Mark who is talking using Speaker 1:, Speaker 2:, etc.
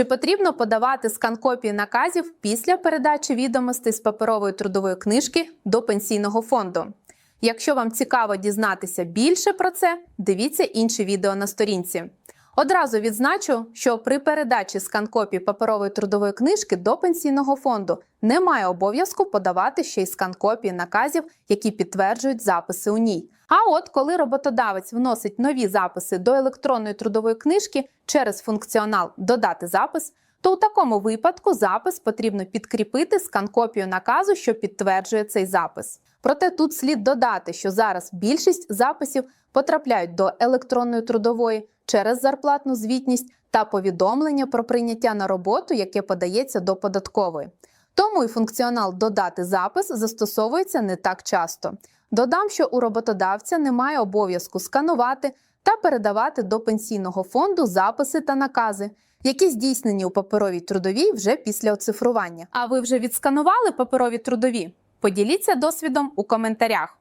Speaker 1: Чи потрібно подавати скан копії наказів після передачі відомостей з паперової трудової книжки до пенсійного фонду? Якщо вам цікаво дізнатися більше про це, дивіться інші відео на сторінці. Одразу відзначу, що при передачі скан копії паперової трудової книжки до пенсійного фонду немає обов'язку подавати ще й скан копії наказів, які підтверджують записи у ній. А от коли роботодавець вносить нові записи до електронної трудової книжки через функціонал Додати запис, то у такому випадку запис потрібно підкріпити скан-копію наказу, що підтверджує цей запис. Проте тут слід додати, що зараз більшість записів потрапляють до електронної трудової через зарплатну звітність та повідомлення про прийняття на роботу, яке подається до податкової. Тому і функціонал Додати запис застосовується не так часто. Додам, що у роботодавця немає обов'язку сканувати та передавати до пенсійного фонду записи та накази, які здійснені у паперовій трудовій вже після оцифрування. А ви вже відсканували паперові трудові? Поділіться досвідом у коментарях.